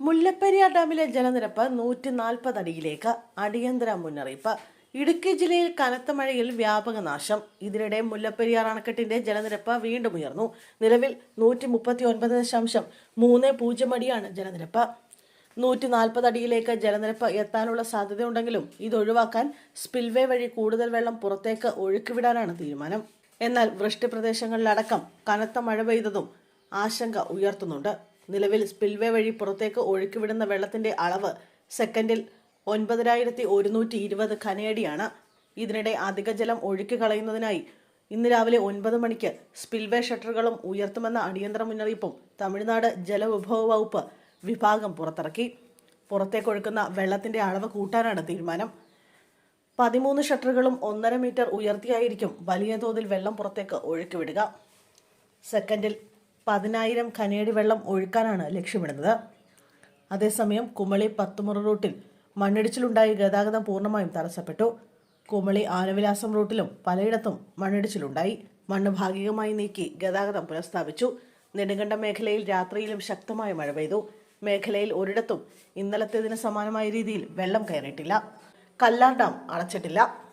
മുല്ലപ്പെരിയാർ ഡാമിലെ ജലനിരപ്പ് നൂറ്റി നാൽപ്പത് അടിയിലേക്ക്. അടിയന്തര മുന്നറിയിപ്പ്. ഇടുക്കി ജില്ലയിൽ കനത്ത മഴയിൽ വ്യാപക നാശം. ഇതിനിടെ മുല്ലപ്പെരിയാർ അണക്കെട്ടിന്റെ ജലനിരപ്പ് വീണ്ടും ഉയർന്നു. നിലവിൽ നൂറ്റി മുപ്പത്തി ഒൻപത് ദശാംശം മൂന്ന് പൂജ്യം അടിയാണ് ജലനിരപ്പ്. നൂറ്റി നാൽപ്പത് അടിയിലേക്ക് ജലനിരപ്പ് എത്താനുള്ള സാധ്യതയുണ്ടെങ്കിലും ഇത് ഒഴിവാക്കാൻ സ്പിൽവേ വഴി കൂടുതൽ വെള്ളം പുറത്തേക്ക് ഒഴുക്കിവിടാനാണ് തീരുമാനം. എന്നാൽ വൃഷ്ടി പ്രദേശങ്ങളിലടക്കം കനത്ത മഴ പെയ്തതും ആശങ്ക ഉയർത്തുന്നുണ്ട്. നിലവിൽ സ്പിൽവേ വഴി പുറത്തേക്ക് ഒഴുക്കിവിടുന്ന വെള്ളത്തിന്റെ അളവ് സെക്കൻഡിൽ ഒൻപതിനായിരത്തി ഒരുന്നൂറ്റി ഇരുപത് ഖനയടിയാണ് ഇതിനിടെ അധിക ജലം ഒഴുക്കി കളയുന്നതിനായി ഇന്ന് രാവിലെ ഒൻപത് മണിക്ക് സ്പിൽവേ ഷട്ടറുകളും ഉയർത്തുമെന്ന അടിയന്തര മുന്നറിയിപ്പും തമിഴ്നാട് ജലവിഭവ വകുപ്പ് വിഭാഗം പുറത്തിറക്കി. പുറത്തേക്കൊഴുക്കുന്ന വെള്ളത്തിന്റെ അളവ് കൂട്ടാനാണ് തീരുമാനം. പതിമൂന്ന് ഷട്ടറുകളും ഒന്നര മീറ്റർ ഉയർത്തിയായിരിക്കും വലിയ തോതിൽ വെള്ളം പുറത്തേക്ക് ഒഴുക്കിവിടുക. സെക്കൻഡിൽ പതിനായിരം കനേടി വെള്ളം ഒഴുക്കാനാണ് ലക്ഷ്യമിടുന്നത്. അതേസമയം കുമളി പത്തുമുറ റൂട്ടിൽ മണ്ണിടിച്ചിലുണ്ടായി ഗതാഗതം പൂർണമായും തടസ്സപ്പെട്ടു. കുമളി ആനവിലാസം റൂട്ടിലും പലയിടത്തും മണ്ണിടിച്ചിലുണ്ടായി. മണ്ണ് ഭാഗികമായി നീക്കി ഗതാഗതം പുനഃസ്ഥാപിച്ചു. നെടുങ്കണ്ട മേഖലയിൽ രാത്രിയിലും ശക്തമായ മഴ പെയ്തു. മേഖലയിൽ ഒരിടത്തും ഇന്നലത്തേതിന് സമാനമായ രീതിയിൽ വെള്ളം കയറിയിട്ടില്ല. കല്ലാർ ഡാം അടച്ചിട്ടില്ല